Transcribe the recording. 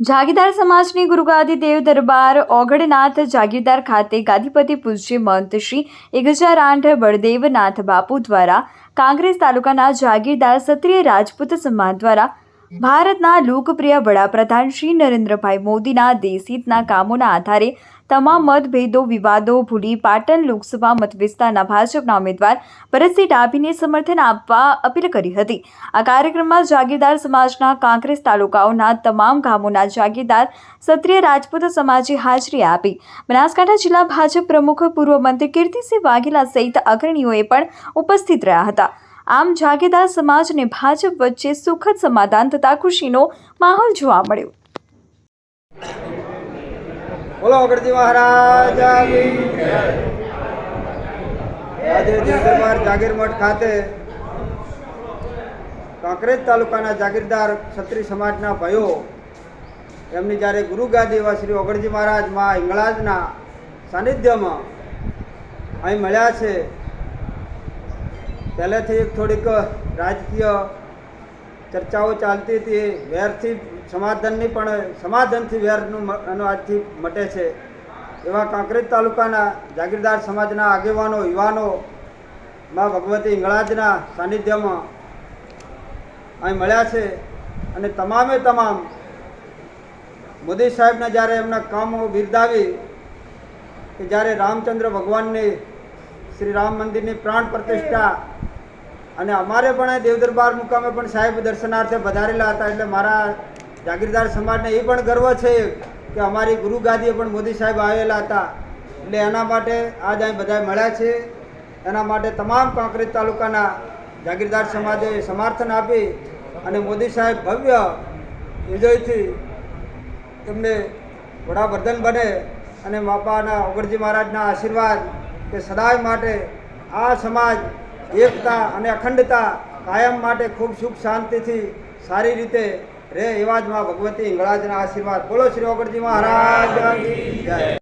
જાગીરદાર સમાજની ગુરુગાદી દેવ દરબાર ઓગણનાથ જાગીરદાર ખાતે ગાદીપતિ પૂજ્ય મંત શ્રી એક હજાર આઠ બળદેવનાથ બાપુ દ્વારા કાંગ્રેસ તાલુકાના જાગીરદાર ક્ષત્રિય રાજપૂત સમાજ દ્વારા ભારતના લોકપ્રિય વડાપ્રધાન શ્રી નરેન્દ્રભાઈ મોદીના દેશહિતના કામોના આધારે તમામ મતભેદો, વિવાદો ભૂલી પાટણ લોકસભા મતવિસ્તારના ભાજપના ઉમેદવાર ભરતસિંહ ડાભીને સમર્થન આપવા અપીલ કરી હતી. આ કાર્યક્રમમાં જાગીરદાર સમાજના કાંકરેજ તાલુકાઓના તમામ ગામોના જાગીરદાર ક્ષત્રિય રાજપૂત સમાજે હાજરી આપી. બનાસકાંઠા જિલ્લા ભાજપ પ્રમુખ પૂર્વ મંત્રી કીર્તિસિંહ વાઘેલા સહિત અગ્રણીઓએ પણ ઉપસ્થિત રહ્યા હતા. આમ જાગીરદાર સમાજ અને ભાજપ વચ્ચે સુખદ સમાધાન થતા ખુશીનો માહોલ જોવા મળ્યો. બોલો અગરજી મહારાજ આજે દેવદરબાર જાગીર મઠ ખાતે કાંકરેજ તાલુકાના જાગીરદાર ક્ષત્રિય સમાજના ભાઈઓ, એમની જ્યારે ગુરુ ગાદી એવા શ્રી ઓગણજી મહારાજમાં ઇંગળાજના સાનિધ્યમાં અહીં મળ્યા છે. પહેલેથી એક થોડીક રાજકીય ચર્ચાઓ ચાલતી હતી, વેરથી સમાધાનની પણ, સમાધાનથી વેરનું આજથી મટે છે. એવા કાંકરેજ તાલુકાના જાગીરદાર સમાજના આગેવાનો, યુવાનો, માં ભગવતી ઇંગળાજના સાનિધ્યમાં અહીં મળ્યા છે અને તમામે તમામ મોદી સાહેબના જ્યારે એમના કામો બિરદાવી કે જ્યારે રામચંદ્ર ભગવાનની શ્રી રામ મંદિરની પ્રાણ પ્રતિષ્ઠા અને અમારે પણ આ દેવદરબાર મુકામે પણ સાહેબ દર્શનાર્થે વધારેલા હતા એટલે મારા જાગીરદાર સમાજને એ પણ ગર્વ છે કે અમારી ગુરુ ગાદીએ પણ મોદી સાહેબ આવેલા હતા. એટલે એના માટે આજ અહીં બધા મળ્યા છે. એના માટે તમામ કાંકરેજ તાલુકાના જાગીરદાર સમાજે સમર્થન આપી અને મોદી સાહેબ ભવ્ય વિજયથી એમને વડાપ્રધાન બને અને બાપાના ઓગરજી મહારાજના આશીર્વાદ કે સદાય માટે આ સમાજ એકતા અને અખંડતા કાયમ માટે ખૂબ સુખ શાંતિથી સારી રીતે રે એવા જ માં ભગવતી ઇંગળાજના આશીર્વાદ. બોલો શ્રી ઓગણજી મહારાજ. જય.